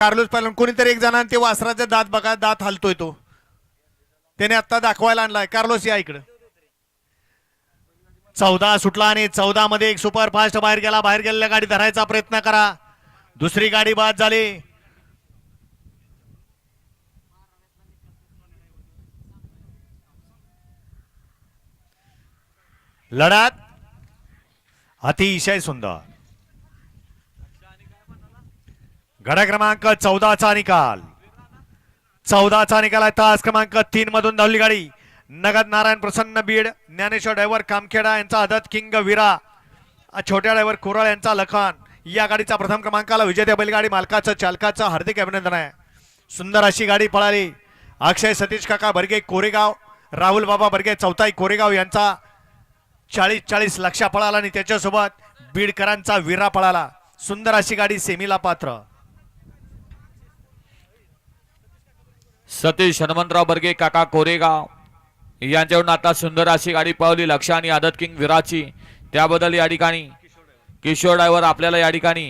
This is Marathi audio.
कार्लोस पालन कोणीतरी एक जणांनी ते वासराचा दात बघा दात हलतोय तो. त्याने आता दाखवायला आणलाय. कार्लोस या इकडं. चौदा सुटला आणि चौदा मध्ये एक सुपर फास्ट बाहेर गेला. बाहेर गेलेल्या गाडी धरायचा प्रयत्न करा. दुसरी गाडी बाद झाली. लढात अतिशय सुंदर. गडा क्रमांक चौदाचा निकाल. चौदाचा निकाल आहे तास क्रमांक तीन मधून धावली गाडी. नगद नारायण प्रसन्न बीड ज्ञानेश्वर ड्रायव्हर कामखेडा यांचा आदत किंग विरा छोट्या ड्रायव्हर कुरळ यांचा लखन या गाडीचा प्रथम क्रमांकाला विजेत्या बैलगाडी मालकाचं चालकाचं हार्दिक अभिनंदन आहे. सुंदर अशी गाडी पळाली. अक्षय सतीश काका बर्गे कोरेगाव राहुल बाबा बर्गे चौथाई कोरेगाव यांचा चाळीस चाळीस लक्षा पळाला आणि त्याच्यासोबत बीडकरांचा विरा पळाला. सुंदर अशी गाडी सेमीला पात्र. सतीश हनुमंतराव बर्गे काका कोरेगाव. यांच्याकडून आता सुंदर अशी गाडी पळवली. लक्ष आणि आदत किंग विराची. त्याबद्दल या ठिकाणी किशोर ड्रायव्हर आपल्याला या ठिकाणी